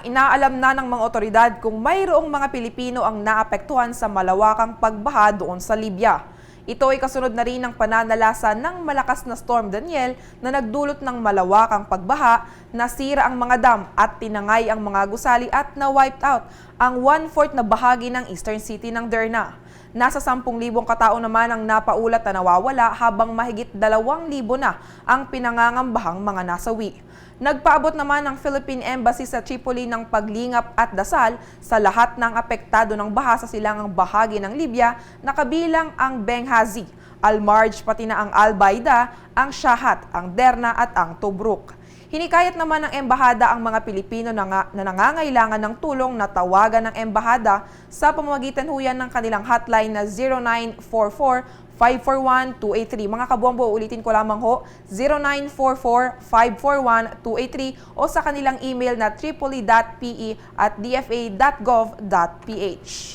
Inaalam na ng mga otoridad kung mayroong mga Pilipino ang naapektuhan sa malawakang pagbaha doon sa Libya. Ito ay kasunod na rin ng pananalasa ng malakas na Storm Daniel na nagdulot ng malawakang pagbaha, nasira ang mga dam at tinangay ang mga gusali at na-wiped out ang one-fourth na bahagi ng eastern city ng Derna. Nasa 10,000 katao naman ang napaulat na nawawala habang mahigit 2,000 na ang pinangangambahang mga nasawi. Nagpaabot naman ang Philippine Embassy sa Tripoli ng paglingap at dasal sa lahat ng apektado ng baha sa silangang bahagi ng Libya na kabilang ang Benghazi, Al-Marj pati na ang Al-Baida, ang Shahat, ang Derna at ang Tobruk. Hinikayat naman ng embahada ang mga Pilipino na, nga, na nangangailangan ng tulong na tawagan ng embahada sa pamamagitan huyan ng kanilang hotline na 0944 541-283. Mga kabuambo, ulitin ko lamang ho, 0944-541-283 o sa kanilang email na tripoli.pe at dfa.gov.ph.